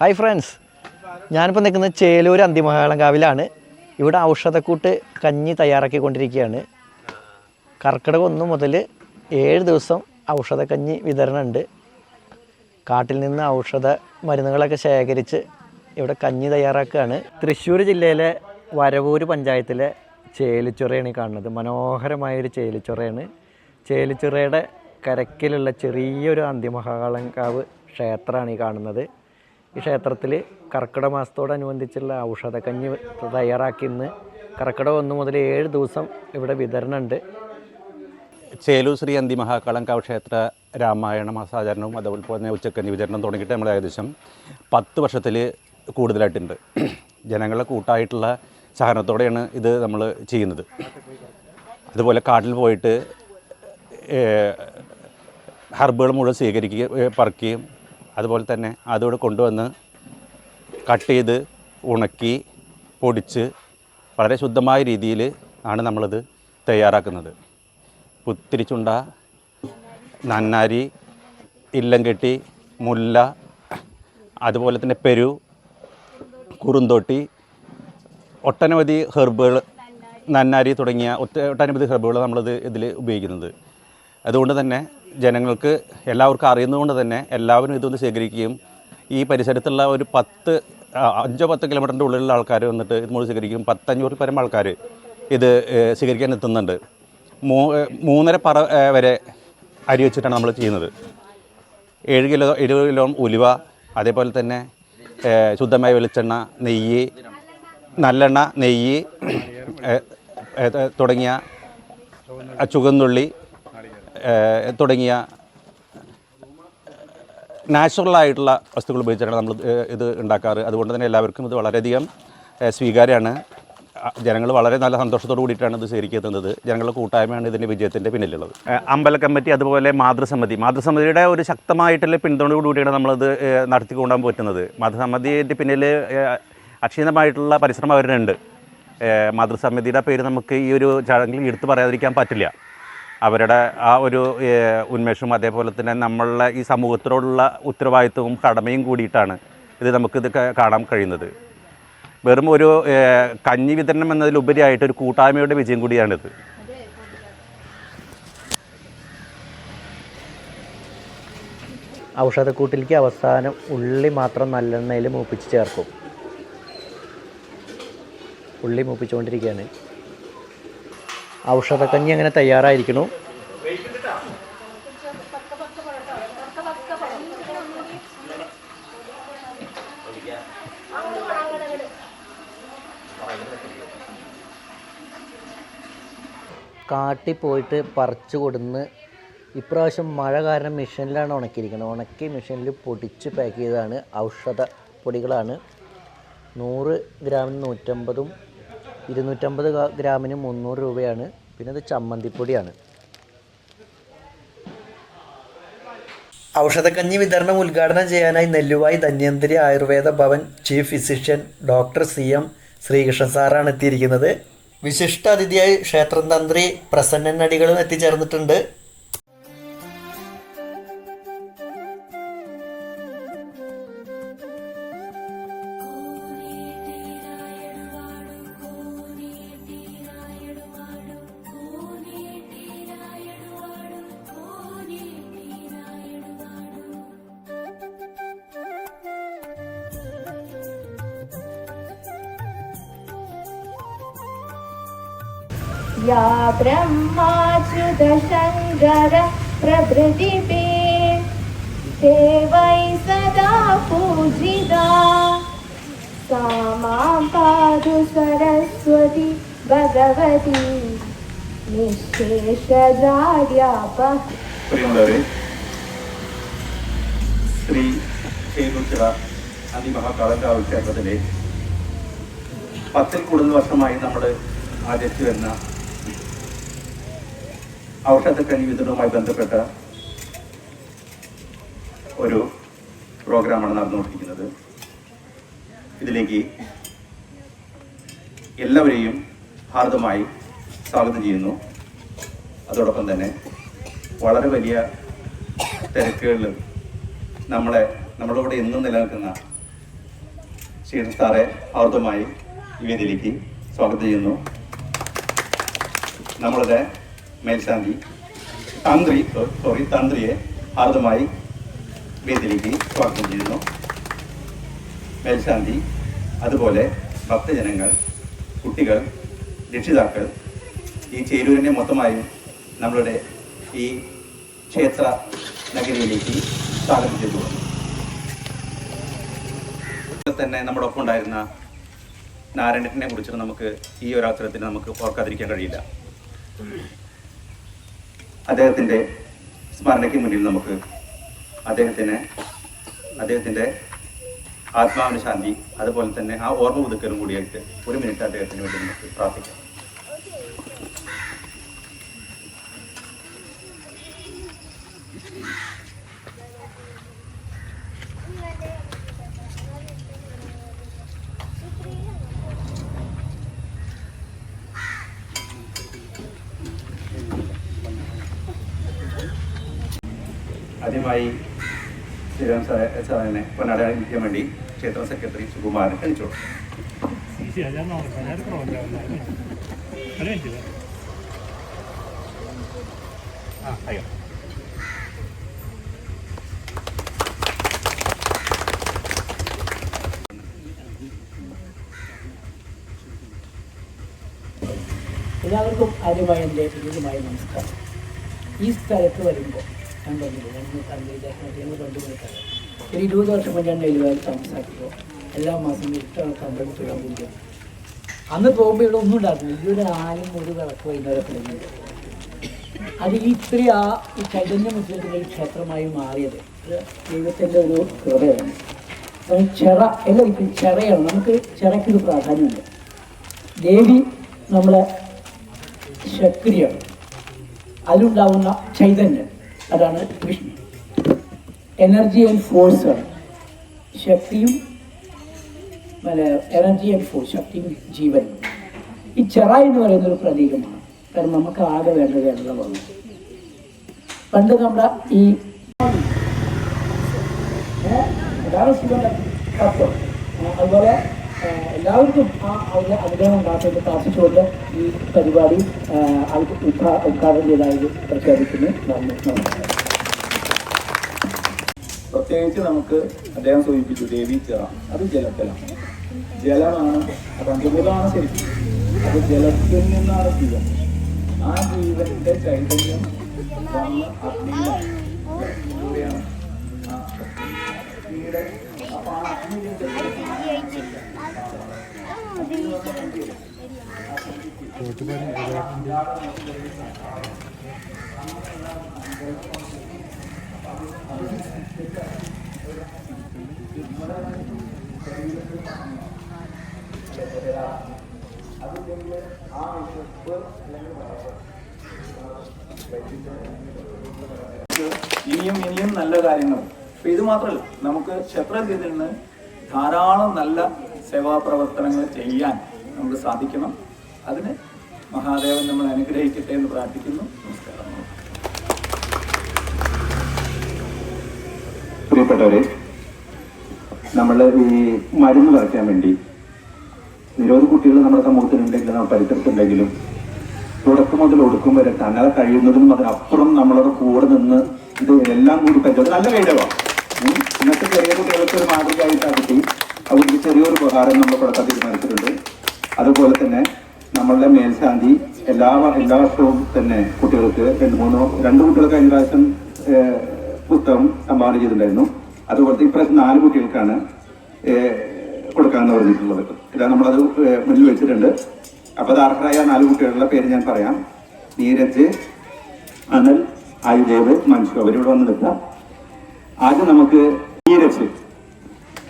Hi friends ഞാനിപ്പോൾ നിൽക്കുന്നത് ചേലൂർ അന്തിമഹാളങ്കാവിലാണ് ഇവിടെ ഔഷധക്കൂട്ട് കഞ്ഞി തയ്യാറാക്കിക്കൊണ്ടിരിക്കുകയാണ്. കർക്കിടകം ഒന്ന് മുതൽ ഏഴ് ദിവസം ഔഷധക്കഞ്ഞി വിതരണമുണ്ട്. കാട്ടിൽ നിന്ന് ഔഷധ മരുന്നുകളൊക്കെ ശേഖരിച്ച് ഇവിടെ കഞ്ഞി തയ്യാറാക്കുകയാണ്. തൃശ്ശൂർ ജില്ലയിലെ വരവൂർ പഞ്ചായത്തിലെ ചേലിച്ചുറയാണ് കാണുന്നത്. മനോഹരമായൊരു ചേലിച്ചുറയാണ്. ചേലിച്ചുറയുടെ കരക്കിലുള്ള ചെറിയൊരു അന്തിമഹാളങ്കാവ് ക്ഷേത്രമാണ് ഈ കാണുന്നത്. ഈ ക്ഷേത്രത്തിൽ കർക്കിടക മാസത്തോടനുബന്ധിച്ചുള്ള ഔഷധക്കഞ്ഞി തയ്യാറാക്കി ഇന്ന്. കർക്കിടം ഒന്ന് മുതൽ ഏഴ് ദിവസം ഇവിടെ വിതരണമുണ്ട് ചേലൂർ ശ്രീ അന്തി മഹാകളങ്കാവ് ക്ഷേത്ര രാമായണ മാസാചരണവും അതുപോലെ തന്നെ ഉച്ചക്കഞ്ഞി വിതരണം തുടങ്ങിയിട്ട് നമ്മൾ ഏകദേശം പത്ത് വർഷത്തിൽ കൂടുതലായിട്ടുണ്ട്. ജനങ്ങളെ കൂട്ടായിട്ടുള്ള സഹനത്തോടെയാണ് ഇത് നമ്മൾ ചെയ്യുന്നത്. അതുപോലെ കാട്ടിൽ പോയിട്ട് ഹർബുകൾ മുഴുവൻ സ്വീകരിക്കുകയും പറിക്കുകയും അതുപോലെ തന്നെ അതുകൂടെ കൊണ്ടുവന്ന് കട്ട് ചെയ്ത് ഉണക്കി പൊടിച്ച് വളരെ ശുദ്ധമായ രീതിയിൽ ആണ് നമ്മളിത് തയ്യാറാക്കുന്നത്. പുത്തിരിച്ചുണ്ട നന്നാരി ഇല്ലംകെട്ടി മുല്ല അതുപോലെ തന്നെ പെരു കുറുന്തോട്ടി ഒട്ടനവധി ഹെർബുകൾ നന്നാരി തുടങ്ങിയ ഒറ്റ ഒട്ടനവധി ഹെർബുകൾ നമ്മളിത് ഇതിൽ ഉപയോഗിക്കുന്നത്. അതുകൊണ്ട് തന്നെ ജനങ്ങൾക്ക് എല്ലാവർക്കും അറിയുന്നതുകൊണ്ട് തന്നെ എല്ലാവരും ഇതൊന്ന് ശേഖരിക്കുകയും ഈ പരിസരത്തുള്ള ഒരു പത്ത് അഞ്ചോ പത്ത് കിലോമീറ്ററിന്റെ ഉള്ളിലുള്ള ആൾക്കാർ വന്നിട്ട് ഇത് മുഴുവൻ ശേഖരിക്കും പത്തഞ്ഞൂറ് പരം ആൾക്കാർ ഇത് സ്വീകരിക്കാൻ എത്തുന്നുണ്ട്. മൂ മൂന്നര പറ വരെ അരി വെച്ചിട്ടാണ് നമ്മൾ ചെയ്യുന്നത്. ഏഴ് കിലോ എഴുപത് കിലോ ഉലുവ അതേപോലെ തന്നെ ശുദ്ധമായ വെളിച്ചെണ്ണ നെയ്യ് നല്ലെണ്ണ നെയ്യ് തുടങ്ങിയ ചുവന്നുള്ളി തുടങ്ങിയ നാച്ചുറലായിട്ടുള്ള വസ്തുക്കൾ ഉപയോഗിച്ചാണ് നമ്മൾ ഇത് ഉണ്ടാക്കാറ്. അതുകൊണ്ട് തന്നെ എല്ലാവർക്കും ഇത് വളരെയധികം സ്വീകാര്യമാണ്. ജനങ്ങൾ വളരെ നല്ല സന്തോഷത്തോടു കൂടിയിട്ടാണ് ഇത് സ്വീകരിക്കുന്നത് ജനങ്ങളുടെ കൂട്ടായ്മയാണ് ഇതിന്റെ വിജയത്തിന്റെ പിന്നിലുള്ളത്. അമ്പല കമ്മിറ്റി അതുപോലെ മാതൃസമിതി. മാതൃസമിതിയുടെ ഒരു ശക്തമായിട്ടുള്ള പിന്തുണയോട് കൂടിയാണ് നമ്മളത് ഏഹ്, നടത്തിക്കൊണ്ടുപോകാൻ പറ്റുന്നത്. മാതൃസമിതിന്റെ പിന്നിൽ അക്ഷീണമായിട്ടുള്ള പരിശ്രമം അവരുണ്ട് മാതൃസമിതിയുടെ പേര് നമുക്ക് ഈ ഒരു ചടങ്ങിൽ എടുത്തു പറയാതിരിക്കാൻ പറ്റില്ല. അവരുടെ ആ ഒരു ഉന്മേഷവും അതേപോലെ തന്നെ നമ്മളുടെ ഈ സമൂഹത്തിനോടുള്ള ഉത്തരവാദിത്വവും കടമയും കൂടിയിട്ടാണ് ഇത് നമുക്കിത് കാണാൻ കഴിയുന്നത്. വെറും ഒരു കഞ്ഞി വിതരണം എന്നതിലുപരിയായിട്ട് ഒരു കൂട്ടായ്മയുടെ വിജയം കൂടിയാണിത്. ഔഷധക്കൂട്ടിലേക്ക് അവസാനം ഉള്ളി മാത്രം നല്ലെണ്ണയിൽ മൂപ്പിച്ച് ചേർക്കും. ഉള്ളി മൂപ്പിച്ചുകൊണ്ടിരിക്കുകയാണ്. ഔഷധക്കഞ്ഞി അങ്ങനെ തയ്യാറായിരിക്കണു കാട്ടി പോയിട്ട് പറിച്ചു കൊടുന്ന് ഇപ്രാവശ്യം മഴ കാരണം മെഷീനിലാണ് ഉണക്കിയിരിക്കുന്നത്. ഉണക്കി മെഷീനിൽ പൊടിച്ച് പാക്ക് ചെയ്തതാണ്. ഔഷധ പൊടികളാണ്. നൂറ് ഗ്രാമിന് നൂറ്റമ്പതും ഇരുന്നൂറ്റമ്പത് ഗ്രാമിന് മുന്നൂറ് രൂപയാണ്. പിന്നെ അത് ചമ്മന്തിപ്പൊടിയാണ്. ഔഷധക്കഞ്ഞി വിതരണം ഉദ്ഘാടനം ചെയ്യാനായി Nelluvayi Dhanwantari Ayurveda Bhavan chief physician doctor C M Sreekrishnan സാറാണ് എത്തിയിരിക്കുന്നത്. വിശിഷ്ട അതിഥിയായി ക്ഷേത്രം തന്ത്രി പ്രസന്നൻ നടികളും എത്തിച്ചേർന്നിട്ടുണ്ട്. या ब्रह्माच्युतशङ्कर प्रभृतिभिः देवै सदा पूजिता सा मां पातु सरस्वती भगवती निःशेषजाड्यापः പ്രിയമുള്ളവരെ ശ്രീ ചേരുച്ചിറ അതിമഹാകാളങ്കാവ് ക്ഷേത്രത്തിലെ പത്തിൽ കൂടുതൽ വർഷമായി നമ്മൾ ആചരിച്ചു വരുന്ന ഔഷധക്കഞ്ഞി വിതരണവുമായി ബന്ധപ്പെട്ട ഒരു പ്രോഗ്രാമാണ് നടന്നുകൊണ്ടിരിക്കുന്നത്. ഇതിലേക്ക് എല്ലാവരെയും ഹാർദമായി സ്വാഗതം ചെയ്യുന്നു. അതോടൊപ്പം തന്നെ വളരെ വലിയ തിരക്കുകളിൽ നമ്മളെ നമ്മളോട് എന്നും നിലനിൽക്കുന്ന ശ്രീധർ സാറെ ഹാർദമായി ഈ വേദിയിലേക്ക് സ്വാഗതം ചെയ്യുന്നു. നമ്മളുടെ മേൽശാന്തി. തന്ത്രി സോറി തന്ത്രിയെ ഹാർദമായി വേദിയിലേക്ക് സ്വാഗതം ചെയ്യുന്നു. മേൽശാന്തി അതുപോലെ ഭക്തജനങ്ങൾ കുട്ടികൾ രക്ഷിതാക്കൾ ഈ ചേരൂരിനെ മൊത്തമായും നമ്മളുടെ ഈ ക്ഷേത്ര നഗരിയിലേക്ക് സ്വാഗതം ചെയ്തു. തന്നെ നമ്മുടെ ഒപ്പം ഉണ്ടായിരുന്ന നാരായണനെ കുറിച്ച് നമുക്ക് ഈ ഒരു അവസരത്തിൽ നമുക്ക് ഓർക്കാതിരിക്കാൻ കഴിയില്ല. അദ്ദേഹത്തിന്റെ സ്മരണയ്ക്ക് മുന്നിൽ നമുക്ക് അദ്ദേഹത്തിന് അദ്ദേഹത്തിന്റെ ആത്മാവിന് ശാന്തി അതുപോലെ തന്നെ ആ ഓർമ്മ പുതുക്കലും കൂടിയായിട്ട് ഒരു മിനിറ്റ് അദ്ദേഹത്തിന് വേണ്ടി നമുക്ക് പ്രാർത്ഥിക്കാം. ആദ്യമായി ശ്രീരാം സാറിനെ പൊന്നാടാൻ വേണ്ടി ക്ഷേത്ര സെക്രട്ടറി സുകുമാരൻ അയ്യോ. എല്ലാവർക്കും ആദ്യമായി എന്റെ വിനീതമായ നമസ്കാരം. ഈ സ്ഥലത്ത് വരുമ്പോൾ ഒരു ഇരുപത് വർഷം മുന്നേ ഞാൻ ഡെലിവറി താമസാക്കിയപ്പോൾ എല്ലാ മാസവും എട്ട് കമ്പനി ചെയ്യാൻ പോവുകയാണ് അന്ന് പോകുമ്പോൾ ഇവിടെ ഒന്നും ഉണ്ടായിരുന്നു ഇവിടെ ആരും ഒരു വിളക്ക് വൈകുന്നേരത്തിലെങ്കിൽ അത് ഈ ഇത്രയും ആ ഈ ചൈതന്യ മുസ്ലിത്തിന്റെ ഒരു ക്ഷേത്രമായി മാറിയത്. ദൈവത്തിന്റെ ഒരു കൃപയാണ്. അപ്പോൾ ചിറ എല്ലാവർക്കും ചിറയാണ്. നമുക്ക് ചിറയ്ക്കൊരു പ്രാധാന്യമുണ്ട്. ദേവി നമ്മളെ ശക്തിയാണ്. അതിലുണ്ടാവുന്ന ചൈതന്യം. അതാണ് വിഷ്ണു എനർജി ആൻഡ് ഫോഴ്സ് ആണ്. ശക്തിയും എനർജി ആൻഡ് ഫോഴ്സ് ശക്തിയും ജീവനും. ഈ ചെറ എന്ന് പറയുന്ന ഒരു പ്രതീകമാണ്. കാരണം നമുക്ക് ആകെ വേണ്ടത് വെള്ളമാണ് പണ്ട് നമ്മുടെ ഈ അതാണ് അതുപോലെ എല്ലാവർക്കും ആ അതിന് അനുഗ്രഹം ഉണ്ടാക്കുന്ന പ്രാർത്ഥിച്ചുകൊണ്ട് ഈ പരിപാടി ഉദ്ഘാടനം ചെയ്തായത് പ്രഖ്യാപിക്കുന്നു. നന്ദി പ്രത്യേകിച്ച് നമുക്ക് അദ്ദേഹം സൂചിപ്പിച്ചു ദേവി ചിറ അത് ജലത്തിലാണ്. ജലമാണ് പഞ്ചഭൂതമാണ് ശരിക്കും. അത് ജലത്തിൽ നിന്നാണ് ജീവൻ. ആ ജീവന്റെ ചൈതന്യം വന്ന് അഗ്നിയുടെ അപ്പൊ ആ അഗ്നിയുടെ ഇനിയും ഇനിയും നല്ല കാര്യങ്ങൾ. അപ്പൊ ഇത് മാത്രമല്ല നമുക്ക് ക്ഷേത്രത്തിൽ നിന്ന് ധാരാളം നല്ല സേവാ പ്രവർത്തനങ്ങൾ ചെയ്യാൻ നമുക്ക് സാധിക്കണം. അതിന് മഹാദേവൻ നമ്മൾ അനുഗ്രഹിക്കട്ടെ എന്ന് പ്രാർത്ഥിക്കുന്നു. നമസ്കാരം. പ്രിയപ്പെട്ടവരെ നമ്മൾ ഈ മരുന്ന് കുറയ്ക്കാൻ വേണ്ടി നിരവധി കുട്ടികൾ നമ്മുടെ സമൂഹത്തിലുണ്ടെങ്കിലും നമ്മുടെ പരിസരത്തുണ്ടെങ്കിലും തുടക്കം മുതൽ ഒടുക്കും വരെ തങ്ങളെ കഴിയുന്നതിനും അതിനപ്പുറം നമ്മളത് കൂടെ നിന്ന് ഇത് എല്ലാം കൂടി പറ്റും. നല്ല ഇന്നത്തെ കുട്ടികൾക്ക് ഒരു മാതൃകയായിട്ട് കിട്ടി അവർക്ക് ചെറിയൊരു ഉപഹാരം നമ്മൾ കൊടുക്കാൻ തീരുമാനിച്ചിട്ടുണ്ട്. അതുപോലെ തന്നെ നമ്മളുടെ മേൽശാന്തി എല്ലാ എല്ലാ വർഷവും തന്നെ കുട്ടികൾക്ക് രണ്ട് മൂന്നോ രണ്ട് കുട്ടികൾ കഴിഞ്ഞ പ്രാവശ്യം പുസ്തകം സംഭാവന ചെയ്തിട്ടുണ്ടായിരുന്നു. അതുപോലത്തെ ഇപ്രാവശ്യം നാല് കുട്ടികൾക്കാണ് കൊടുക്കാമെന്ന് പറഞ്ഞിട്ടുള്ളത്. ഇതാ നമ്മളത് മുന്നിൽ വെച്ചിട്ടുണ്ട്. അപ്പോൾ അത് അർഹരായ നാല് കുട്ടികളുടെ പേര് ഞാൻ പറയാം. നീരജ് അനൽ ആയുദേവ് മനുഷ്യ അവരിവിടെ വന്ന് നിൽക്കാം ആദ്യം നമുക്ക് നീരജ്.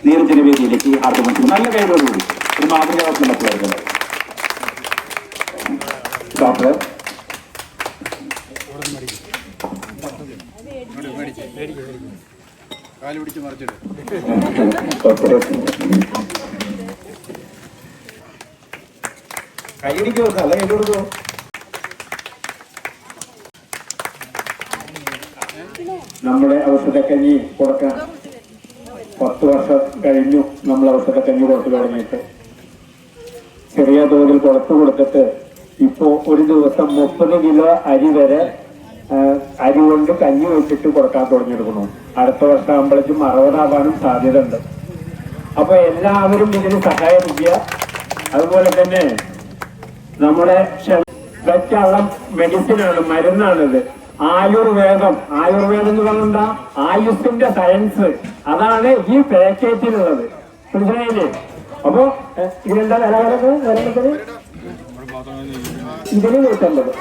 നീരജിന്റെ വേദിയിലേക്ക് ആർക്കും നല്ല കഴിവോടുകൂടി ഒരു മാതൃകാവസ്ഥ മക്കളായിരുന്നു ഡോക്ടർ കൈയടിക്കോ തല കൈ കൊടുക്കോ നമ്മുടെ പത്ത് വർഷം കഴിഞ്ഞു നമ്മൾ അവിടുത്തെ കഞ്ഞി കൊടുത്തു തുടങ്ങിയിട്ട് ചെറിയ തോതിൽ കൊടുത്തു കൊടുത്തിട്ട് ഇപ്പോ ഒരു ദിവസം മുപ്പത് കിലോ അരി വരെ അരി കൊണ്ട് കഞ്ഞി വെച്ചിട്ട് കൊടുക്കാൻ തുടങ്ങിയെടുക്കുന്നു. അടുത്ത വർഷം ആകുമ്പോഴേക്കും അറുപതാവാനും സാധ്യത ഉണ്ട് അപ്പൊ എല്ലാവരും ഇതിന് സഹായിക്കുക അതുപോലെ തന്നെ നമ്മുടെ ക്ഷമയ്ക്കുള്ള മെഡിസിനാണ് മരുന്നാണിത്. ആയുർവേദം. ആയുർവേദം എന്ന് പറഞ്ഞ ആയുസിന്റെ സയൻസ് അതാണ് ഈ പാക്കേജിലുള്ളത് മനസ്സിലായില്ലേ? അപ്പോ ഇതെന്താ വരുന്നത്? ഇതിന് നൂറ്റമ്പത്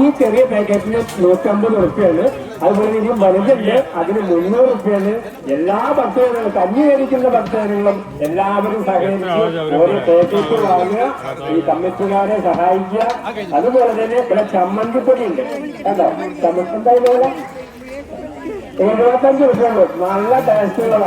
ഈ ചെറിയ പാക്കറ്റിന് നൂറ്റമ്പത് റുപ്യാണ്. അതുപോലെ ഇതിന് വലുതുണ്ട്. അതിന് മുന്നൂറ് റുപ്യാണ്. എല്ലാ ഭക്തജനങ്ങളും കഞ്ഞി കഴിക്കുന്ന ഭക്തജനങ്ങളും എല്ലാവരും സഹകരിച്ച് ഓരോ പാക്കറ്റ് വാങ്ങുക ഈ കമ്മിറ്റിക്കാരെ സഹായിക്കുക. അതുപോലെ തന്നെ ഇവിടെ ചമ്മന്തിപ്പൊടി ഉണ്ട് കേട്ടോ? ചമ്മന്തി എന്തായാലും എഴുപത്തഞ്ച് റുപ്യ നല്ല ടേസ്റ്റുള്ള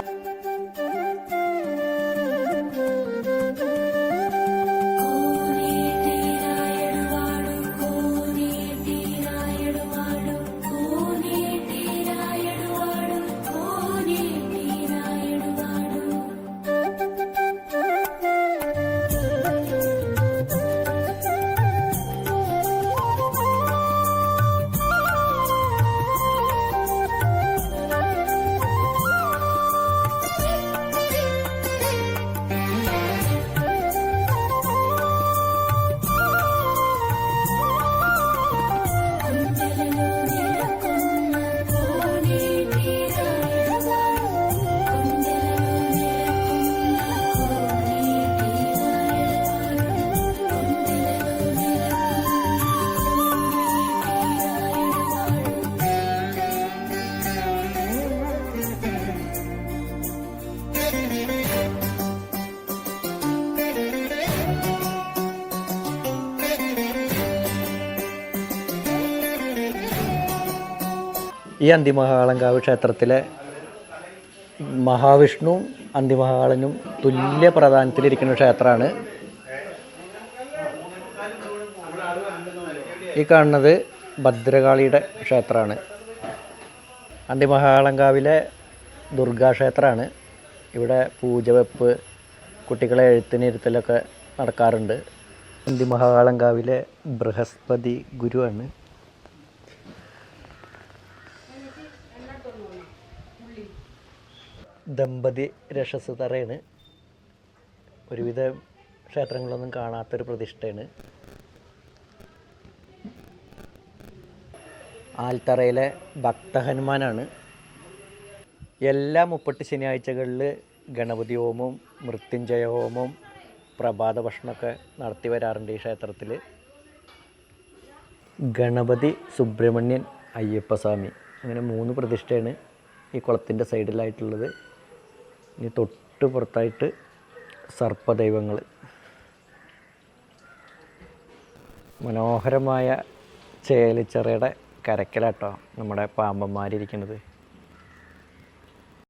ഈ അന്തിമഹാളങ്കാവ് ക്ഷേത്രത്തിലെ മഹാവിഷ്ണുവും അന്തിമഹാളനും തുല്യ പ്രധാനത്തിലിരിക്കുന്ന ക്ഷേത്രമാണ്. ഈ കാണുന്നത് ഭദ്രകാളിയുടെ ക്ഷേത്രമാണ്. അന്തിമഹാളങ്കാവിലെ ദുർഗാക്ഷേത്രമാണ് ഇവിടെ പൂജ വെപ്പ് കുട്ടികളെ എഴുത്തിനിരുത്തലൊക്കെ നടക്കാറുണ്ട്. അന്തിമഹാളങ്കാവിലെ ബൃഹസ്പതി ഗുരുവാണ്. ദമ്പതി രക്ഷസ് തറയാണ്. ഒരുവിധ ക്ഷേത്രങ്ങളൊന്നും കാണാത്തൊരു പ്രതിഷ്ഠയാണ്. ആൽത്തറയിലെ ഭക്തഹനുമാനാണ്. എല്ലാ മുപ്പട്ട് ശനിയാഴ്ചകളിൽ ഗണപതി ഹോമവും മൃത്യുഞ്ജയ ഹോമവും പ്രഭാത ഭക്ഷണമൊക്കെ നടത്തി വരാറുണ്ട് ഈ ക്ഷേത്രത്തിൽ ഗണപതി സുബ്രഹ്മണ്യൻ അയ്യപ്പസ്വാമി. അങ്ങനെ മൂന്ന് പ്രതിഷ്ഠയാണ് ഈ കുളത്തിന്റെ സൈഡിലായിട്ടുള്ളത്. ഇനി തൊട്ട് പുറത്തായിട്ട് സർപ്പദൈവങ്ങൾ മനോഹരമായ ചേലിച്ചിറയുടെ കരക്കലാട്ടോ നമ്മുടെ പാമ്പന്മാരിയ്ക്കുന്നത്